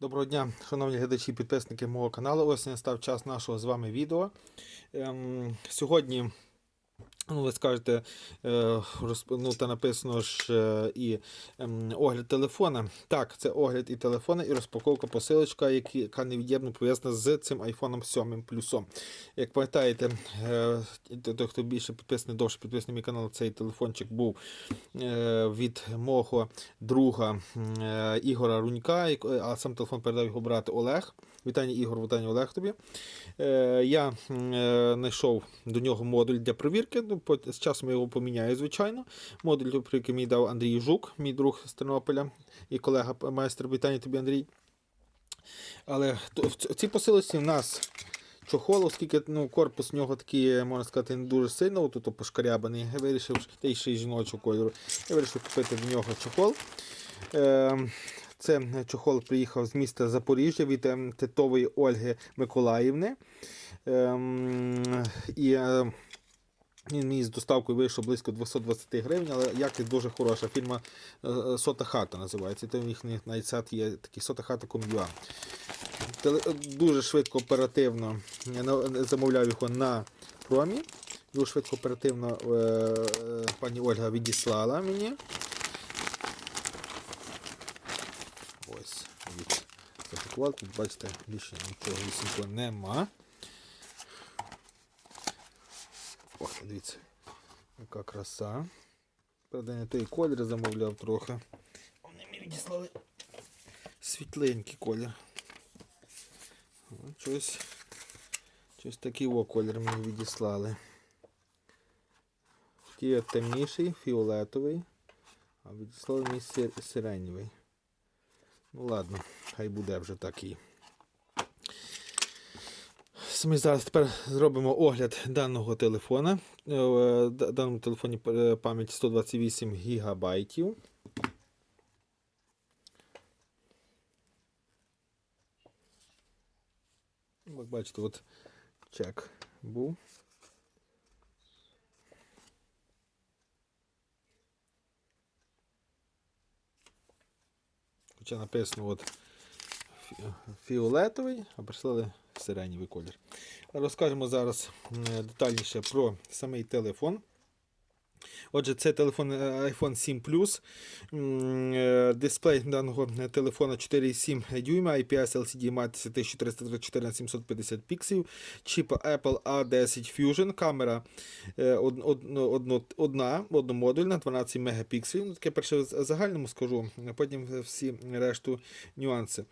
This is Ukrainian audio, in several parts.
Доброго дня, шановні глядачі і підписники мого каналу. Ось настав час нашого з вами відео. Ем, сьогодні, ну, ви скажете, е, ну, та написано ж е, і ем, огляд телефона. Так, це огляд і телефона, і розпаковка посилочка, яка невід'ємно пов'язана з цим iPhone 7 плюсом. Як пам'ятаєте, е, той, хто більше підписаний, довше підписаний мій канал, цей телефончик був від мого друга Ігора Рунька, а сам телефон передав його брат Олег. Вітання Ігор, вітання Олег тобі. Я знайшов до нього модуль для перевірки. Ну, з часом я його поміняю, звичайно. Модуль перевірки мені дав Андрій Жук, мій друг з Тернополя і колега майстер Вітання тобі, Андрій. Але в цій посилочці в нас чохол, оскільки ну, корпус в нього такий, можна сказати, не дуже сильно, тут пошкарябаний. Я вирішив, та ще й жіночого кольору. Я вирішив купити в нього чохол. Е, Це чохол приїхав з міста Запоріжжя від ем, Титової Ольги Миколаївни. Ем, І е, він мені з доставкою вийшов близько 220 гривень, але якість дуже хороша. Фірма е, е, Сота Хата називається. Там їхній навіть сайт є такий Сота Хата Ком'юа. Дуже швидко, оперативно я замовляв його на промі. Дуже швидко, оперативно е, е, пані Ольга відіслала мені. Ось. Тут бачите, більше нічого нема. О, дивіться, яка краса. Правда, не той колір замовляв трохи. Вони мені відіслали світленький колір. Щось, щось такий о колір мені відіслали. Такий темніший, фіолетовий, а відіслали мені сир- сиренєвий. Ну ладно, хай буде вже такий. Ми зараз тепер зробимо огляд даного телефона. Е, В даному телефоні е, пам'ять 128 гігабайтів. Як бачите, от чек був. Хоча написано от фіолетовий, а прислали сиренєвий колір. Розкажемо зараз е, детальніше про самий телефон. Отже, це телефон е, iPhone 7 Plus, е, дисплей даного е, телефона 4,7 дюйма, IPS LCD мати 1334 на 750 піксів, чіп Apple A10 Fusion, камера ну, одна, одномодульна, 12 мегапікселів. Ну, Таке перше в загальному скажу, потім всі решту нюанси.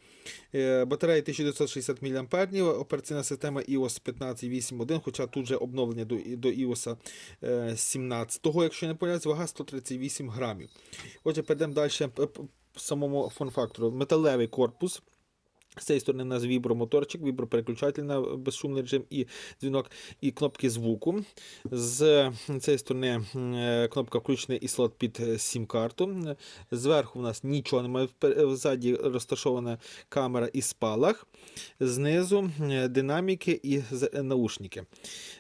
Батарея 1960 мА, операційна система iOS 15.8.1, хоча тут вже обновлення до iOS 17. Всього, якщо не поясню, вага 138 грамів. Отже, підемо далі е, самому фон-фактору. Металевий корпус. З цієї сторони у нас вібромоторчик, вібропереключатель на безшумний режим і дзвінок, і кнопки звуку. З цієї сторони е, кнопка включений і слот під е, сім-карту. Зверху у нас нічого немає. Ззаді розташована камера і спалах. Знизу е, динаміки і е, наушники.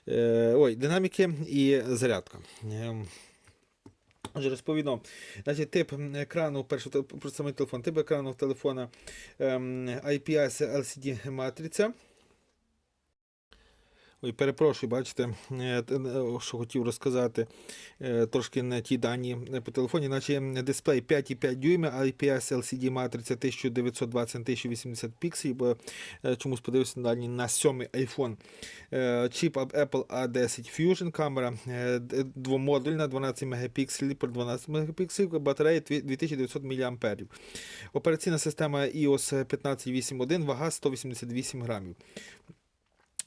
Е, Ой, динаміки і зарядка. Ем, Отже, розповідно, значить, тип екрану, перший про самий телефон, тип екрану телефона ем, IPS LCD матриця. Ой, перепрошую, бачите, е, е, що хотів розказати е, трошки на ті дані по телефоні, наче дисплей 5,5 дюйма, IPS LCD матриця 1920 на 1080 пікселів, бо чомусь подивився на дані на сьомий iPhone. Чіп Apple A10 Fusion, камера двомодульна, 12 мегапікселів про 12 мегапікселів, батарея 2900 мАh. Операційна система iOS 15.8.1, вага 188 грамів.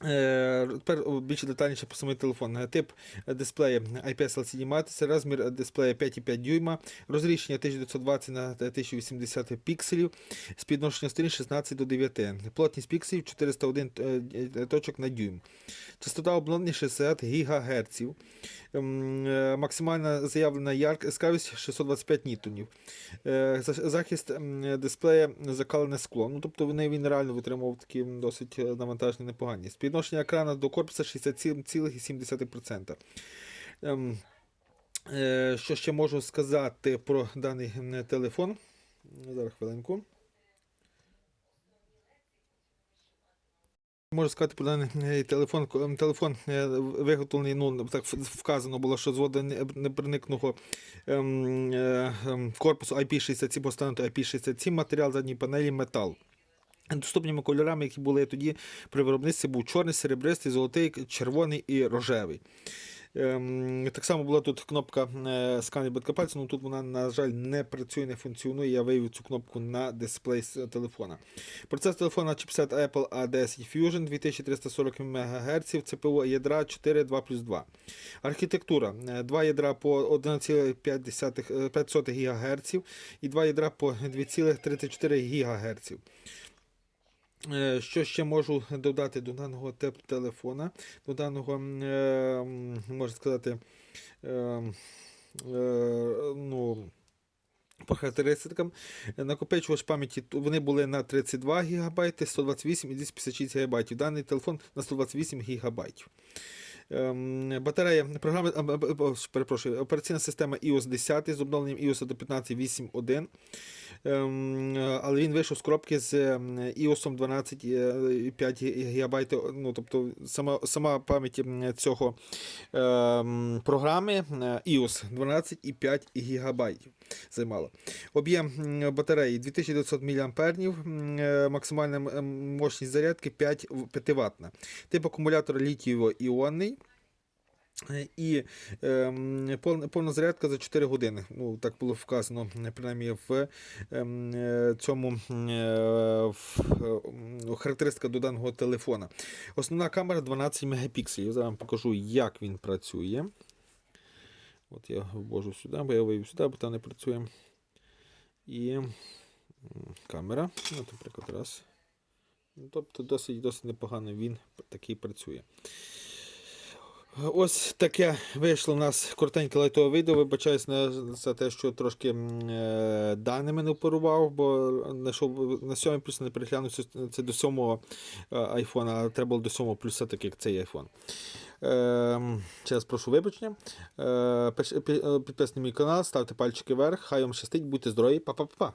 Е, Тепер о, більше детальніше по самий телефон. Е, Тип дисплея IPS LCD матриця, розмір дисплея 5,5 дюйма, розрішення 1920 на 1080 пікселів, співвідношення сторін 16 до 9, плотність пікселів 401 е, е, точок на дюйм. Частота обновлення 60 ГГц. Ем, е, Максимальна заявлена яскравість 625 ньютонів. Е, Захист дисплея закалене скло. Ну, тобто він, реально витримував такі досить е, навантажені непогані. Співвідношення екрана до корпуса 67,7%. Ем, е, Що ще можу сказати про даний телефон? Зараз хвилинку. Можу сказати про даний е, телефон. Телефон е, виготовлений, ну так вказано було, що з водонепроникного ем, е, корпусу IP67 поставити IP67, матеріал задньої панелі метал. Доступними кольорами, які були тоді при виробництві, був чорний, серебристий, золотий, червоний і рожевий. Ем, так само була тут кнопка е, сканер пальця, але тут вона, на жаль, не працює, не функціонує. Я вивів цю кнопку на дисплей телефона. Процес телефона чіпсет Apple A10 Fusion 2340 МГц, ЦПУ ядра 4 2 плюс 2. Архітектура. Е, Два ядра по 1,5 ГГц і два ядра по 2,34 ГГц. Е, Що ще можу додати до даного телефона, до даного, е, можна сказати, е, ну, по характеристикам. Накопичувач пам'яті вони були на 32 ГБ, 128 і 256 ГБ. Даний телефон на 128 ГБ. Ем, Батарея програми, а, а, перепрошую, операційна система iOS 10 з обновленням iOS до 15.8.1. Ем, е, але він вийшов з коробки з ем, iOS 12,5 ГБ. Ну, тобто сама, сама пам'ять цього ем, програми е, iOS 12,5 ГБ займала. Об'єм батареї 2900 мА, е, максимальна мощність зарядки 5, 5 Вт. Тип акумулятора літієво-іонний. Е, І ем, повна, зарядка за 4 години. Ну, так було вказано, е, принаймні в ем, е, цьому е, в, е, характеристика до даного телефона. Основна камера 12 мегапікселів. Зараз вам покажу, як він працює. От я ввожу сюди, бо я вивів сюди, бо там не працює. І камера. Ну, наприклад, раз. Ну, Тобто досить, досить непогано він такий працює. Ось таке вийшло у нас коротеньке лайтове відео. Вибачаюсь на, за те, що трошки е, даними не оперував, бо знайшов на 7 плюс не переглянув це, до 7 айфона, а треба було до 7 плюса, так як цей айфон. Е, ще раз прошу вибачення. Е, е, підписуйтесь на мій канал, ставте пальчики вверх. Хай вам щастить, будьте здорові, па-па-па.